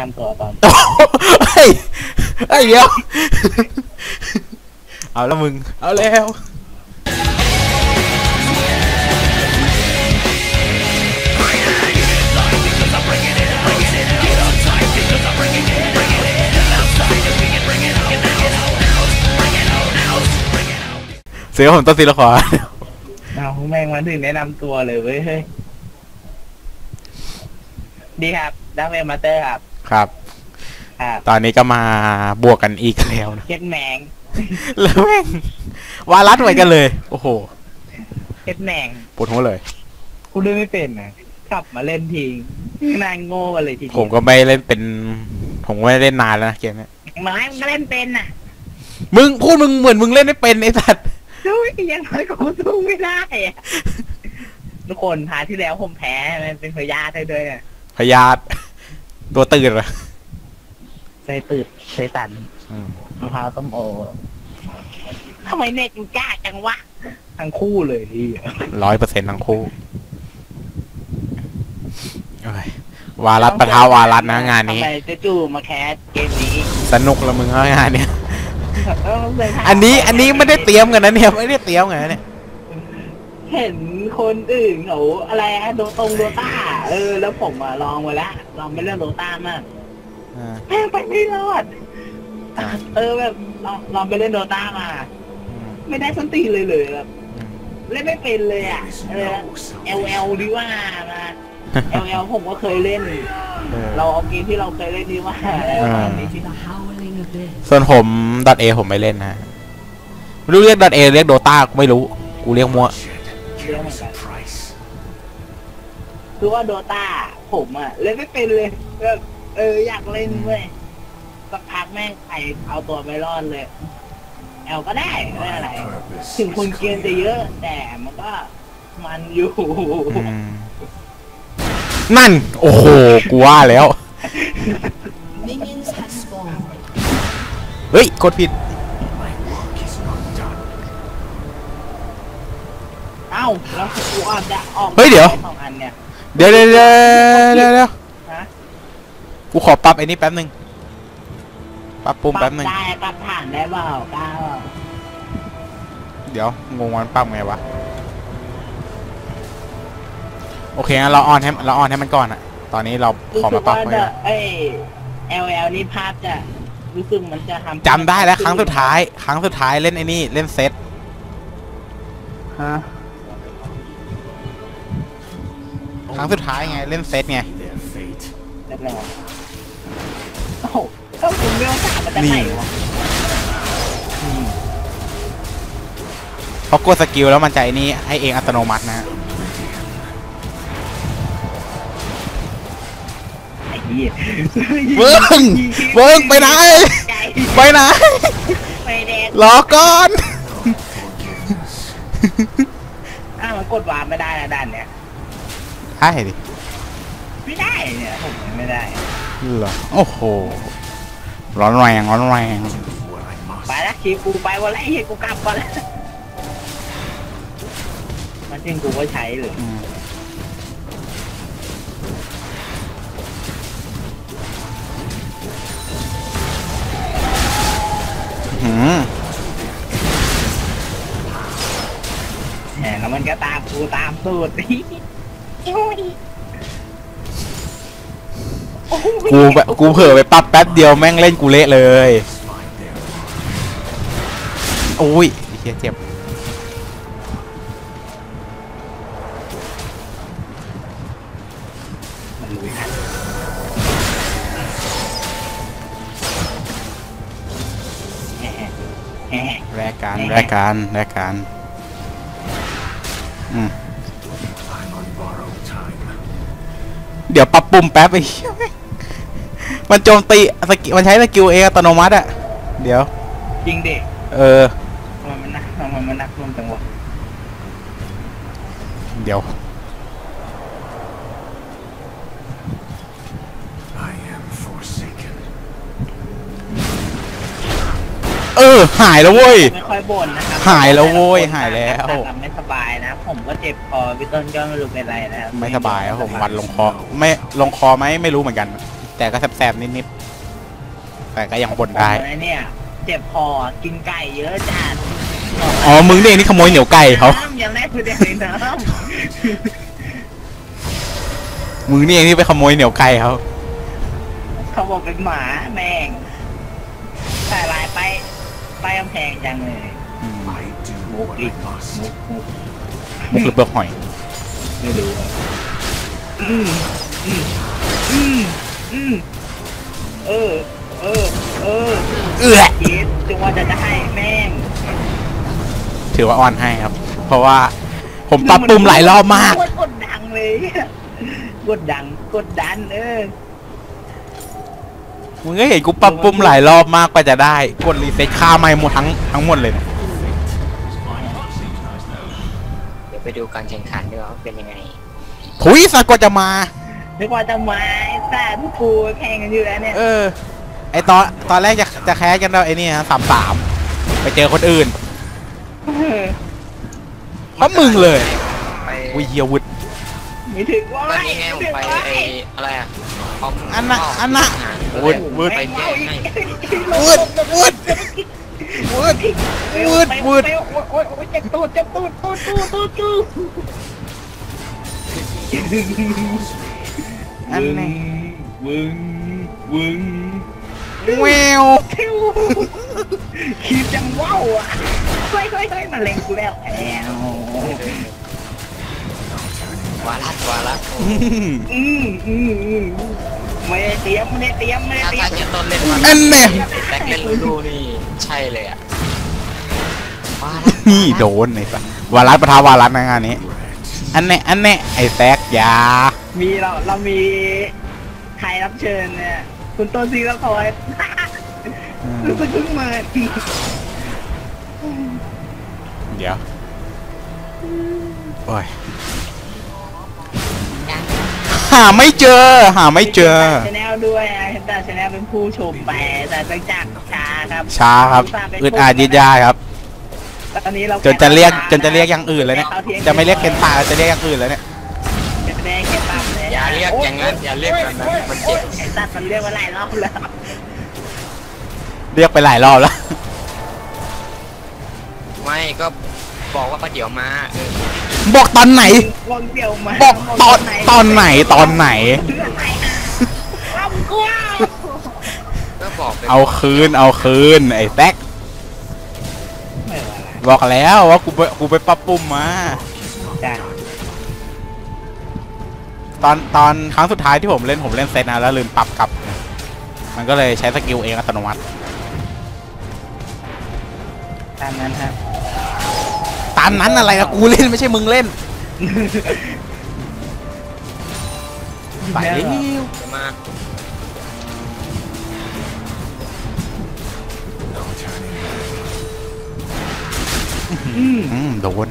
ตามตัวตอนเฮ้ยเฮ้ยเดี๋ยว เอาแล้วมึง เอาแล้วเสือผมต้นศิลขวาเอาแม่งมาถึงแนะนำตัวเลยเว้ยเฮ้ยดีครับดักเวมาเตอร์ครับ ครับ ครับตอนนี้ก็มาบวกกันอีกแล้วนะ เฮ็ดแมงแล้วแม่งวารัดเหมือนกันเลย โอ้โหเฮ็ดแมงปวดหัวเลย กูเล่นไม่เป็นนะกลับมาเล่นทีนางโง่กันเลยทีเดียวผมก็ไม่เล่นเป็น ผมก็ไม่ได้เล่นนานแล้วนะเกมเนี้ยไม้มันก็เล่นเป็นน่ะมึงพูดมึงเหมือนมึงเล่นไม่เป็นไอ้สัตว์สู้ยังไงกูสู้ไม่ได้อะทุกคนพาที่แล้วผมแพ้มันเป็นพยาธิด้วยน่ะพยาธิ ตัวตื่นเหรอใจตื่นใจตันอืมมะพร้าวต้มโอทำไมเน็ตมันกล้าจังวะ ทั้งคู่เลยพี่ร้อยเปอร์เซ็นต์ทั้งคู่เอ้ยวารัดประทาวารัดนะงานนี้ ทำไมจะจู่ๆมาแคสเกมนี้สนุกละมึงเอางานเนี้ย เออเลยถามอันนี้อันนี้ไม่ได้เตรียมกันนะเนี่ยไม่ได้เตรียมกันนะเนี่ย เห็นคนอื่นเขาอะไรอะโดตรงโดต้า เออ แล้วผมอะลองมาแล้วลองไปเรื่องโดต้ามากอ่าแม่งไปไม่รอด อ่าเออแบบลองลองไปเล่นโดต้ามาไม่ได้สันตีเลยเลยแบบเล่นไม่เป็นเลยอะเออ LL ดีว่ามา LL ผมก็เคยเล่น เออ เราเอาเกมที่เราเคยเล่นดีว่าอ่านี้ที่ The howling abyss. ส่วนผมดอทเอผมไม่เล่นนะไม่รู้เรียกดอทเอเรียกโดตากูไม่รู้ กูเรียกมั่ว เรื่องเหมือนกันคือว่าโดตาผมอะเล่นไม่เป็นเลยแบบเอออยากเล่นเว้ยสักพักแม่งไปเอาตัวไม่รอดเลย แอลก็ได้ไม่อะไร ถึงคนเกมจะเยอะ แต่มันก็มันอยู่อืมนั่น โอ้โหกูว่าแล้ว Minions have spawned. เฮ้ยกดผิด แล้วกูออกจะออกเฮ้ยเดี๋ยว สองอันเนี่ยเดี๋ยวเดี๋ยวเดี๋ยวเดี๋ยวเดี๋ยวฮะกูขอปรับไอ้นี่แป๊บหนึ่งปรับปุ่มแป๊บหนึ่งได้ปรับผ่านได้เปล่ากล้าเปล่าเดี๋ยวงงวันปรับไงวะโอเคงั้นเราออนให้เราออนให้มันก่อนอะตอนนี้เราขอมาปรับรู้สึไว้กก่ว่าอนเอ้ย LL นี่ภาพจะรู้สึกมันจะทำจำได้แล้วครั้งสุดท้าย ครั้งสุดท้ายเล่นไอ้นี่เล่นเซตฮะ รั้งสุดท้ายไงเล่นเซตไงเรียบร้อยโอ้โหเอ้าคุณไม่ต้องถามมันจะไหนวะพอกดสกิลแล้วมันจะไอ้นี่ให้เองอัตโนมัตินะไอ้เหี้ยเบิ้งเบิ้งไปไหนใจไปไหนไฟแดงรอก่อน อ้าวมันกดวาร์ปไม่ได้นะด้านเนี้ย ใช่ดิ ไม่ได้เนี่ยผมไม่ได้เหรอโอ้โห ร้อนแรงร้อนแรง ไปละคีกูไปวันแรกเฮียกูกลับก่อนละมันจริงกูก็ใช้เลยอืมหืมแหมแล้วมันก็ตามกูตามสูตร กูแบบกูเผลอไปปรับแป๊บเดียวแม่งเล่นกูเละเลยโอ้ยไอ้เฮียเจ็บมันลุยทันแหมแหมแรกกันแรกกันแรกกันอืม ดี๋ยวปรับปุ่มแป๊บไอ้เหี้ยแม่งมันโจมตีสกิลมันใช้สกิลเองอัตโนมัติอะเดี๋ยว จริงดิเออทำไมมันนักทำไมมันนักรวมจังวะเดี๋ยว เออ หายแล้วเว้ย ไม่ค่อยบ่นนะครับหายแล้วโว้ยหายแล้วต่างกันไม่สบายนะ ผมก็เจ็บคอพี่ต้นก็ไม่รู้เป็นไรนะครับไม่สบายครับผมวันลงคอไม่ลงคอไหมไม่รู้เหมือนกันเแต่ก็แสบๆนิดๆแต่ก็ยังบ่นได้ ผมเนี่ย เจ็บคอกินไก่เยอะจัดอ๋อมึงนี่เองที่ขโมยเหนียวไก่เขาน้ำยังแรกคือเด็กเลยน้มึงนี่เองที่ไปขโมยเหนียวไก่เขาำเขาบอกเป็นหมาแม่งแต่ลายไป ไปกำแพงจังเลยมุกอีกมุกมุกมุกหรือเปลือกหอย ไม่รู้อืมอืมอืมอืมเออ เออ เออ เอื้อคิดจึงว่าจะจะให้แม่ง ถือว่าออนให้ครับ เพราะว่าผมปรับปรุงหลายรอบมากกดกดดังเลยกดดังกดดันเออ มึงก็เห็นกูปรับปรุงหลายรอบมากกว่าจะได้ กดรีเซ็ตค่าไม่หมดทั้งทั้งหมดเลยเนี่ยเดี๋ยวไปดูการแข่งขันดีกว่าว่าเป็นยังไงถุยสัตว์กว่าจะมา นึกว่าจะมาไอ้สัตว์พวกกูแข่งกันอยู่แล้วเนี่ย เออ ไอตอนตอนแรกจะจะแคสกันแล้วไอ้นี่ฮะสามสามไปเจอคนอื่นเพราะมึงเลยไปวิเฮียวุฒไม่ถึงว่าตอนนี้ไงผมไปไอ้อะไรอะคอมอันน่ะอันน่ะ วุวุดฒวุฒไปแจ้งให้วุฒวุฒวุฒวุฒวุฒโอ๊ยโอ๊ยเจ็บตูดเจ็บตูดตูดตูดตูดตูดอันนี้วึงวึงแววทิวคิดจังว้าวอะเฮ้ยเฮ้ยเฮ้ยมาเล็งกูแล้วแอววารัดวารัดอืมอืมอืมอืม ไม่ได้เตรียมไม่ได้เตรียมไม่ได้ถ้าเตรียถ้ามเจะต้นเล่นวาอัรัดนเนี่ยแบ็คเล่นลูดูนี่ใช่เลยอะวารัดนี่โดนไอ้สัสวารัสประทาวารัสในงานนี้ อันเนี้ยอันเนี้ยไอ้แซกอยามีเราเรามีใครรับเชิญเนี่ย คุณต้นซีละครอืมรู้สึกเพิ่งมาเดี๋ยวโอ้ย หาไม่เจอ หาไม่เจอชแนลด้วยนะเห็นแต่ชแนลเป็นผู้ชมไปแต่ตั้งจากช้าครับช้าครับอึดอาดยืดยาดครับ ตอนนี้เราจนจะเรียกจนจะเรียกอย่างอื่นแล้วเนี่ย จะไม่เรียกเคนตาจะเรียกอย่างอื่นแล้วเนี่ยจะได้แค่ตามเลยอย่าเรียกอย่างนั้นอย่าเรียกแบบนั้นมันเจ็บไอ้ตัดมันเรียกว่าหลายรอบแล้วเรียกไปหลายรอบแล้ว ไม่ก็บอกว่าประเดี๋ยวมาเออ บอกตอนไหน วงเดียวมาบอกตอนตอนไหนตอนไหนเพื่อไหนอะเอากลัวก็บอกไปเอาคืนเอาคืนไอ้แซกไม่ว่าอะไรบอกแล้วว่ากูไปกูไปปรับปรุงมา จ้ะตอนตอนครั้งสุดท้ายที่ผมเล่นผมเล่นเซตนะแล้วลืมปรับกลับ มันก็เลยใช้สกิลเองอัตโนมัติ ตามนั้นครับ ตามนั้นอะไรนะกูเล่นไม่ใช่มึงเล่นไปเร็วเดี๋ยวมา No turning back. อืมอืมโดน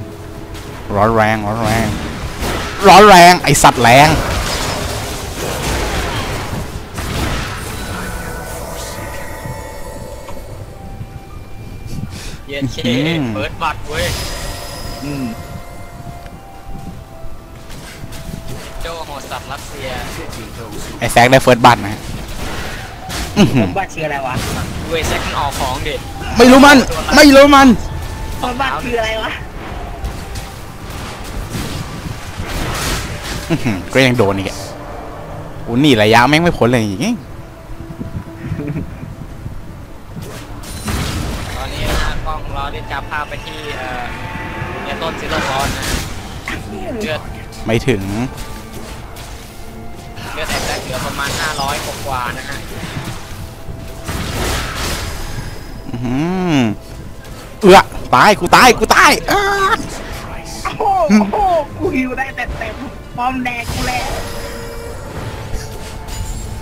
ร้อนแรงร้อนแรง ร้อนแรงไอสัตว์แรงเย็นเคเปิดบัตรเว้ย อืมโจโหดสัตว์รัสเซีย Pity those who ไอแซกได้เฟิร์สบัตนะฮะอื้อผหือมว่าชื่ออะไรวะเวยแซกมันออกของเด็ดไม่รู้มัน ไม่รู้มันผมว่าคืออะไรวะอื้อหือก็ยังโดนอีกอะกูหนีระยะแม่งไม่พ้นเลยอย่างงี้ตอนนี้นะฮะกล้องของเราได้จับภาพไปที่เอ่อ เนี่ยต้นซิลล์บอลนะเลือดไม่ถึงเลือดไอ้แซกเหลือประมาณ 500กว่าๆนะฮะอื้อหือเอื้อตายกูตายกูตายอ้าโอ้โหกูหิวได้แต่เต็มป้อมแดงกูแล้ว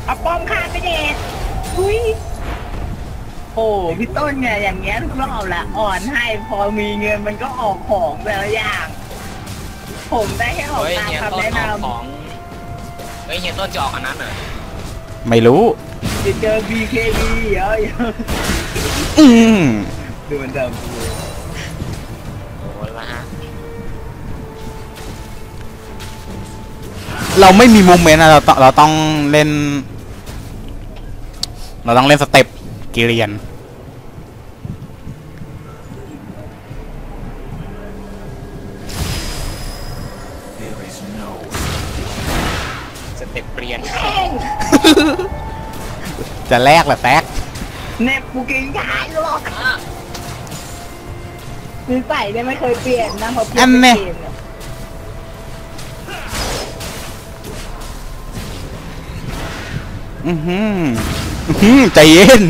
เอาป้อมขาดไปเด็ดอุ้ย โอ้พี่ต้นเนี่ยอย่างเงี้ยทุกรอบแหละอ่อนให้พอมีเงินมันก็ออกของแต่ละอย่าง ผมได้แค่ออกเฮ้ยตามเฮียคำต้นแนะออกนำของเฮ้ยเฮียต้นจะออกอันนั้นเหรอไม่รู้จะเจอ BKB เยอะอืมดูมันเดิมโอ้โหละฮะเราไม่มีโมเมนต์อะเราต้องเราต้องเล่น เราต้องเล่นสเต็ปกิเรียน จะแลกแหละแซกเน็บกูกินขายหรอกนิสัยเนี่ยไม่เคยเปลี่ยนนะพอเปลี่ยนเป็นเกมเนี่ยอือหืออื้อหือใจเย็น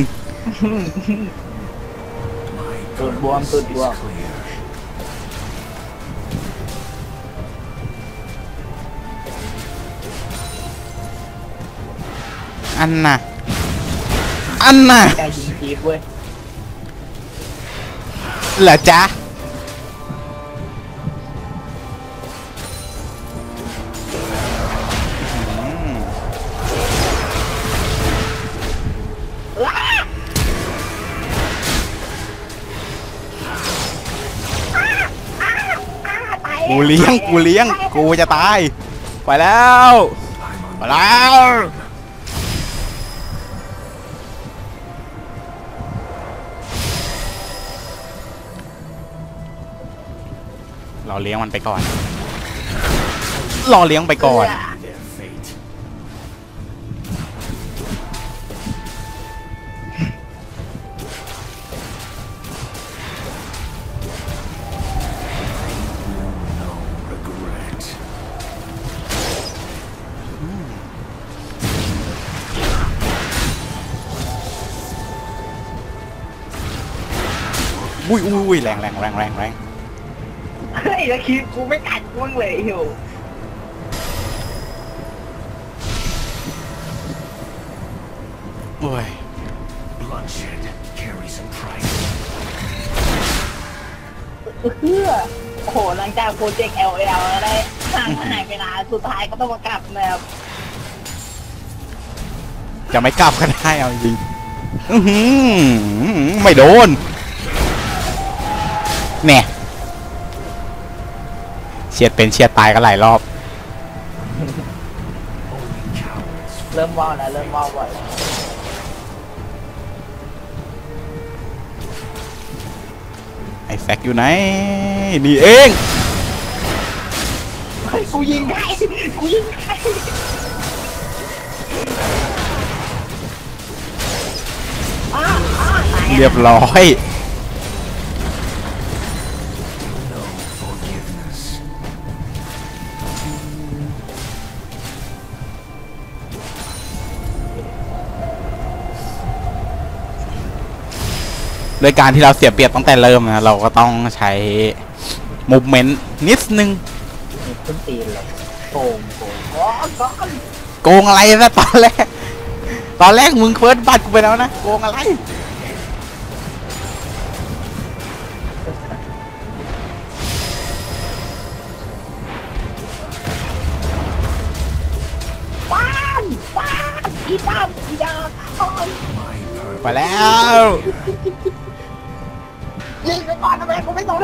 my ตุดบวม purpose ตุด is บวม clear. อันน่ะ อันน่ะใจยิงจีบเว้ยเหรอจ๊ะกูเลี้ยงกูเลี้ยงกูจะตาย ไปแล้ว ไปแล้ว เราเลี้ยงมันไปก่อนรอเลี้ยงไปก่อน อุ้ยอุ้ยอุ้ยแรงแรงแรงแรงแรง แล้วคิดกูไม่กัดกูบ้างเลยหิวโอ้ย Bloodshed carries a price. เพื่อโอ้โหหลังจากโปรเจกต์ LL แล้วได้ห่างหายไปนานสุดท้ายก็ต้องมากลับนะครับจะไม่กลับก็ได้เอาจริงอื้อหือไม่โดนแน่ เฉียดเป็นเฉียดตายก็หลายรอบ Only cowards เริ่มว่าวแล้วเริ่มว่าวบ่อยไอ้แซกอยู่ไหน นี่เองเฮ้ยกูยิงใครกูยิงใครอ้าวอ้าวตายเรียบร้อย โดยการที่เราเสียเปรียบตั้งแต่เริ่มนะเราก็ต้องใช้มูฟเมนต์นิดนึงมีขึ้นตีนเลยโกงโกงอ๋อก้อนโกงอะไรนะตอนแรก ตอนแรกมึงเฟิร์สบัตรกูไปแล้วนะโกงอะไรป้านป้านอีป้านอีดาคอน My purpose ไปแล้ว ยิงไปก่อนทำไมกูไม่โดน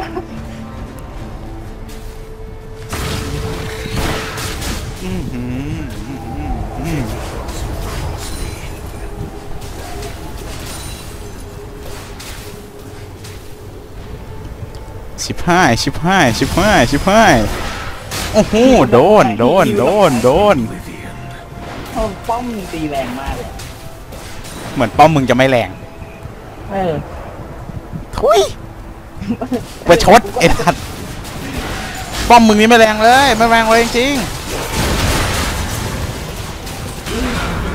อื้อหืออื้อหือชิบห้ายชิบห้ายชิบห้ายชิบห้ายโอ้โหโดนโดนโดนโดน oblivion. เออป้อมตีแรงมากเลยเหมือนป้อมมึงจะไม่แรง เออ ทุย ประชดไอ้สัตว์ป้อมมึงนี่ไม่แรงเลยไม่แรงเลยจริงๆ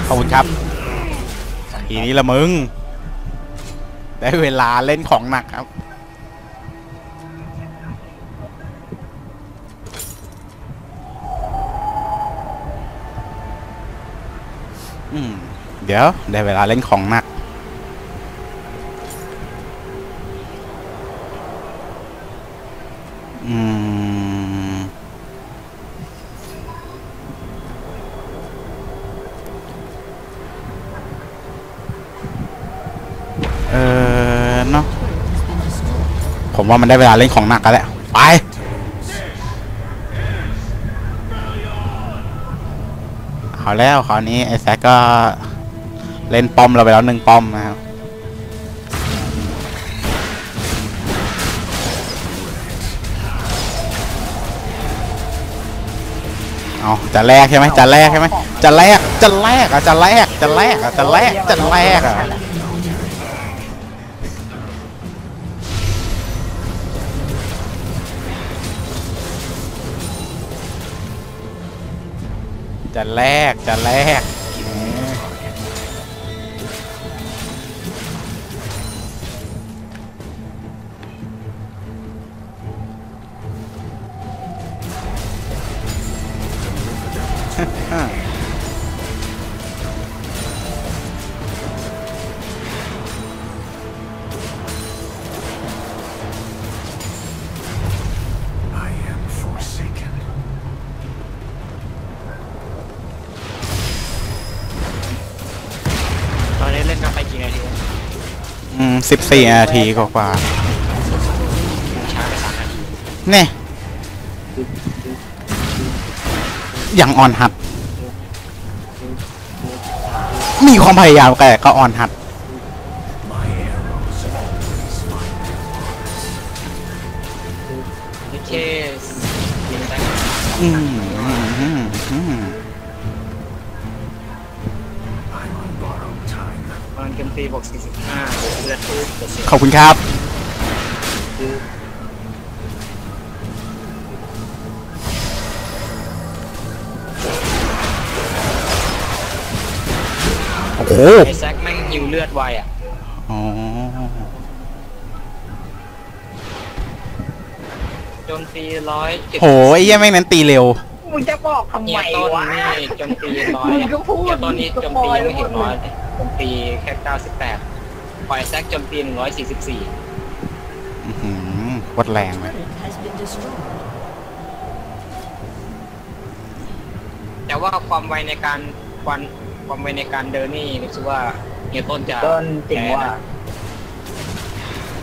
ขอบคุณครับทีนี้ละมึง ได้เวลาเล่นของหนักครับอืมเดี๋ยว ได้เวลาเล่นของหนัก ว่ามันได้เวลาเล่นของหนักกันแล้วไปเอาแล้วคราวนี้ไอ้แซกก็เล่นป้อมเราไปแล้วหนึ่งป้อมนะครับเอาจะแลกใช่ไหมจะแลกใช่ไหมจะแลกจะแลกอะจะแลกจะแลกอะจะแลกจะแลกอะ จะแลกจะแลก 14นาทีกว่าๆเนี่ยอย่างอ่อนหัด มีความพยายามแต่ก็อ่อนหัด ขอบคุณครับ โอ้โห ไอแซกแม่งยิวเลือดไวอะ อ๋อ โจมตีร้อยเจ็ดโหไอ้เหี้ยแม่งนั้นตีเร็ว มึงจะบอกทำเฮีไมยต้นวะ นี่โจมตีร้อยมึงก็พูดเฮียต้นนี่มึงโจก็มปล่ตีอยยังไม่เห็นหมดน้อยเลยโจมตีแค่98ป ล่อยแซกโจมตี 144อื้อหือวัดแรงเลย Turret has been destroyed. แต่ว่าความไวในการความความไวในการเดินนี่รู้สึกว่าเฮียต้นจะต้นจริงว่าแพ้นะ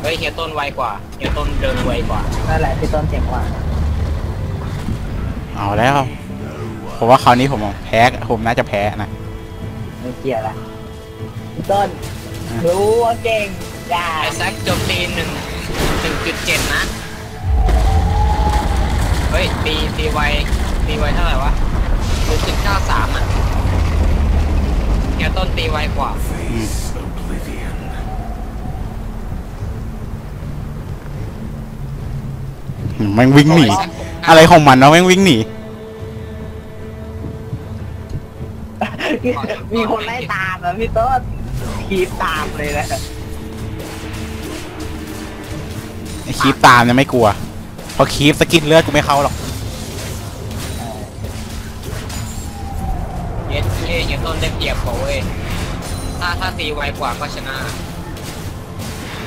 เฮ้ยเฮียต้นไวกว่าเฮียต้นเดินไวกว่า นั่นแหละที่ต้นเจ๋งว่าเอาแล้ว ผมว่าคราวนี้ผมแพ้ ผมน่าจะแพ้นะไม่เกี่ยวละพี่ต้น รู้ว่าเก่งอย่าไอแซกโจมตีหนึ่งหนึ่งจุดเจ็ดนะ เฮ้ยตีตีไวตีไวเท่าไหร่วะหนึ่งจุดเก้าสามอะเฮียต้นตีไวกว่า Face oblivion. แม่งวิ่งหนี อะไรของมันเนาะแม่งวิ่งหนี มีคนไล่ตามอะพี่ต้น คีบตามเลยนะไอคีปตามเนี่ยไม่กลัว เพราะคีปสกินเลือดกูไม่เข้าหรอก เย็ดเย่เฮียต้นได้เปรียบกว่าเว้ย ถ้าถ้าตีไวกว่าก็ชนะ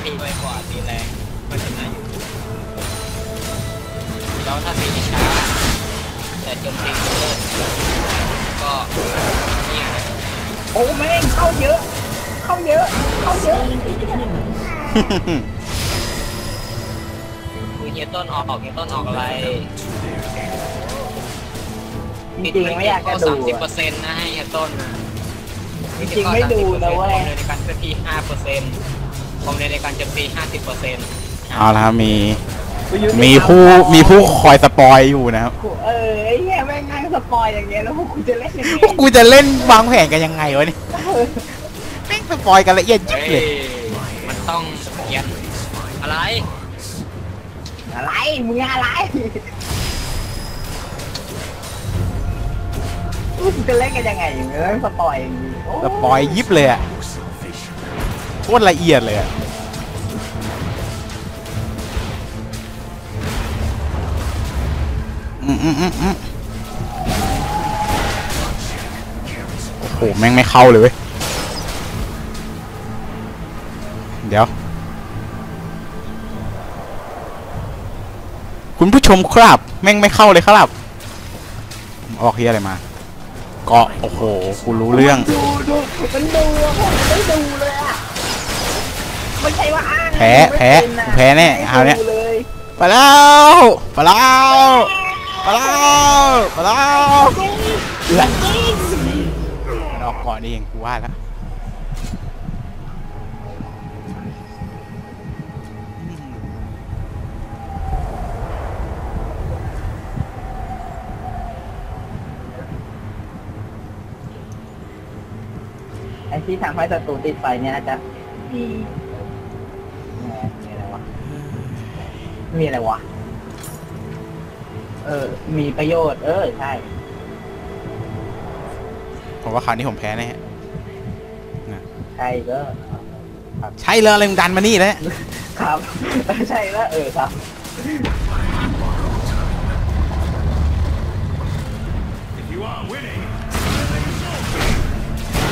ตีไวกว่าตีแรงก็ชนะอยู่ แล้วถ้าตีช้า แต่โจมตีเลิศก็เนี่ยเลยโอ้แม่งเข้าเยอะ เข้าเยอะ เข้าเยอะ Slain an enemy. คือเฮียต้นออกเฮียต้นออกอะไรจริงๆไม่อยากจะดูสามสิบเปออะร์เซ็นต์นะให้เฮียต้นนะจริงๆไม่ดูนะเว้ยความเร็วในการเคลื่อนที่ห้าเปอร์เซ็นต์ความเร็วในการโจมตีห้าสิบเปอร์เซ็นต์เอาละครับมีมีผู้มีผู้คอยสปอยอยู่นะครับเออไอ้เหี้ยแม่งนั่งสปอยอย่างเงี้ยแล้วพวกกูจะเล่นยังไงพวกกูจะเล่นวางแผนกันยังไงวะเนี่ย แม่งสปอยกันละเอียดยิบเฮ้เลยยมันต้องเขียนอะไร อะไร มึงอะไรกูจะเล่นกันยังไงอย่างเงี้ยสปอยอย่างงี้โสปอยยิบเลยอะ No salvation. โคตรละเอียดเลยอะอืมอืมอืมอืมโอ้โหแม่งไม่เข้าเลยเว้ย เดี๋ยว คุณผู้ชมครับ แม่งไม่เข้าเลยครับผมออกเฮียอะไรมาเกาะโอ้โหกูรู้เรื่อง ดูดูมันดูอะผมไม่ดูเลยอะไม่ใช่ว่าอ้างแพ้ไม่แพ้เป็นอะแพ้แน่เอาเนี่ยไม่ดูเลยไปแล้วไปแล้วไปแล้วไปแล้วมันออกก่อนนี่เองกูว่าแล้ว ที่ทำให้ศัตรูติดไฟเนี่ยน่าจะมีมีอะไรวะ มีอะไรวะ เออ มีประโยชน์ เออ ใช่ ผมว่าคราวนี้ผมแพ้แน่ใช่ก็ใช่เลยอะไรมึงดันมานี่แล้วครับ ใช่แล้วเออครับ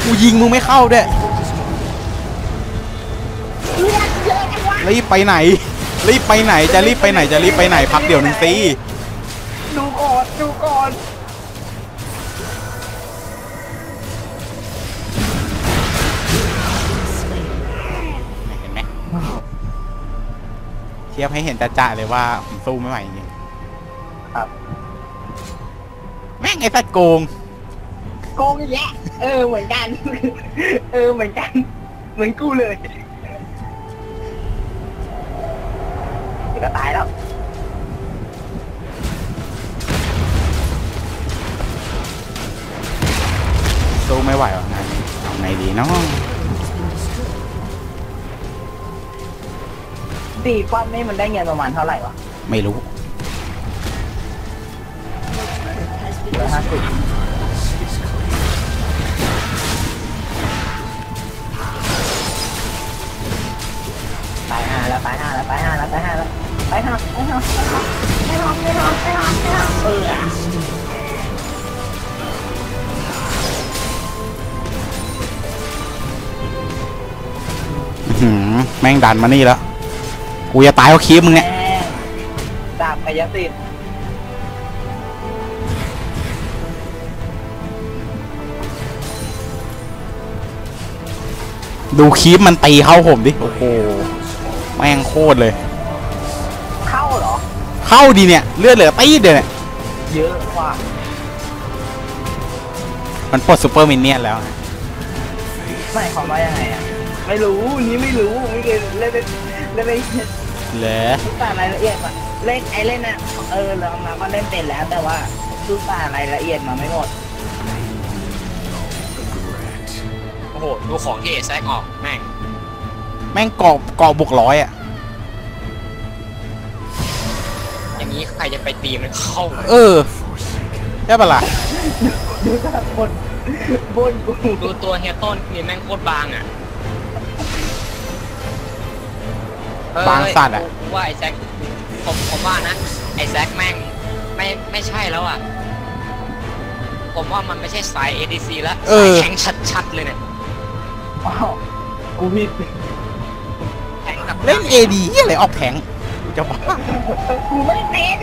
กูยิงมึงไม่เข้าด้วยรีบไปไหน รีบไปไหนจะรีบไปไหนจะรีบไปไหนพักเดี๋ยวหนึงสิดูก่อนดูก่อนเห็นไหมเทียบให้เห็นจ่าๆเลยว่าผมสู้ไม่ไหวจริงครับ แม่งไอ้สัตว์โกง โกงแยะเออเหมือนกัน เออเหมือนกัน เหมือนกูเลยเดี๋ยวก็ตายแล้วสู้ไม่ไหวหรอกงานนี้เอาไงดีเนาะตีป้อมนี่มันได้เงินประมาณเท่าไหร่วะไม่รู้ร้อยห้าสิบ ห้าไปห้าไปห้าไปห้าไปห้าไปห้าเออหือแม่งดันมานี่แล้ว กูจะตายเพราะคีบมึงเนี่ยดาบกายสิทธิ์ดูคีบมันตีเข้าผมดิ โอ้โห แม่งโคตรเลย เข้าดีเนี่ย เลือดเหลือตีดเดียวเนี่ยเยอะกว่ามันปลดซูเปอร์มินเนี่ยนแล้วไม่ความว่ายังไงอะ ไม่รู้นี่ไม่รู้ไม่เคยเล่นเล่นไม่เหลือทุกแต่รายละเอียดอะเล่นไอเล่นอะเออเรามาก็เล่นเป็นแล้วแต่ว่าทุกแต่รายละเอียดมาไม่หมด regret. โอ้โห ดูของที่เอแซกออก แม่ง แม่งเกาะเกาะบวกร้อยอะ อย่างนี้ใครจะไปตีมันเข้าเออใช่ปะล่ะดูแต่บนบนกูดูตัวเฮียต้นนี่แม่งโคตรบางอะเอ้ยบางสัตว์อะผมว่าไอ้แซกผมผมว่านะไอ้แซกแม่งไม่ไม่ใช่แล้วอะ ผมว่ามันไม่ใช่สาย ADC แล้วเอสายอแข็งชัดๆเลยเนี่ยอ้าวกูผิดแข็งแบบเล่นเอดีอะไรออกแทงกู จะบ้ากูไม่เป็น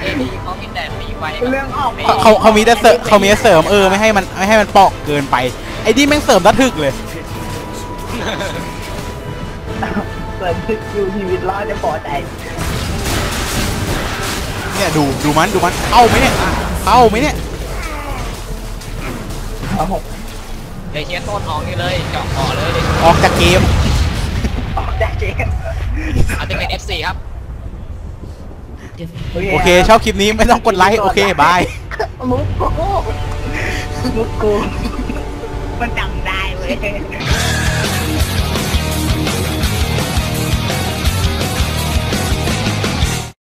เอดีเขามีแต่ตีไวเรื่องออกเขาเขาเขามีแต่เสริมเขามีแต่เสริมเออไม่ให้มันไม่ให้มันปอกเกินไป ไอ้นี่แม่งเสริมระทึกเลยเกิดอยู่ชีวิตรอดจะพอใจเนี่ยดูดูมันดูมันเข้าไหมเนี่ยเข้าไหมเนี่ยเอาหกเลยเฮียต้นออกนี่เลยเจาะคอเลยออกจากเกมออกจากเกม อัลติเมท F4 ครับ Defeat. โอเค ชอบคลิปนี้ไม่ต้องกดไลค์ โอเค บาย มุกกูมุกกูมันจำได้เว้ย